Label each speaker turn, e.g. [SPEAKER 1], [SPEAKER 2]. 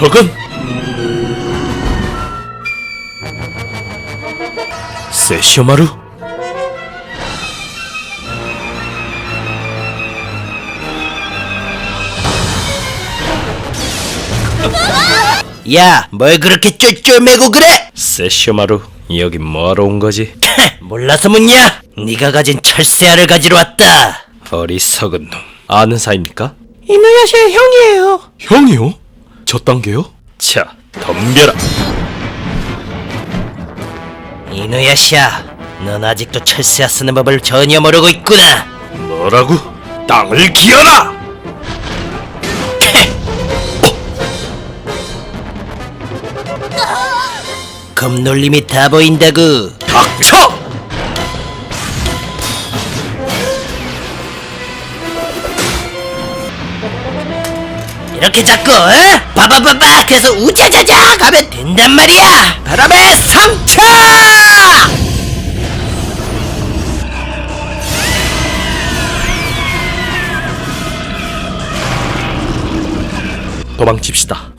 [SPEAKER 1] 적은 세쇼마루?
[SPEAKER 2] 야, 뭘 그렇게 쫄쫄매고 그래?
[SPEAKER 1] 세쇼마루 여기 뭐하러 온 거지?
[SPEAKER 2] 몰라서 묻냐? 네가 가진 철새알을 가지러 왔다.
[SPEAKER 1] 어리석은 놈 아는 사이입니까?
[SPEAKER 2] 이누야시의 형이에요.
[SPEAKER 1] 형이요? 저 단계요? 자 덤벼라
[SPEAKER 2] 이누야시야, 넌 아직도 철새알 쓰는 법을 전혀 모르고 있구나.
[SPEAKER 1] 뭐라고? 땅을 기어라!
[SPEAKER 2] 겁놀림이 다 보인다구.
[SPEAKER 1] 닥쳐!
[SPEAKER 2] 이렇게 자꾸 어? 바바바바 그래서 우자자자 가면 된단 말이야. 바람의 상처!
[SPEAKER 1] 도망칩시다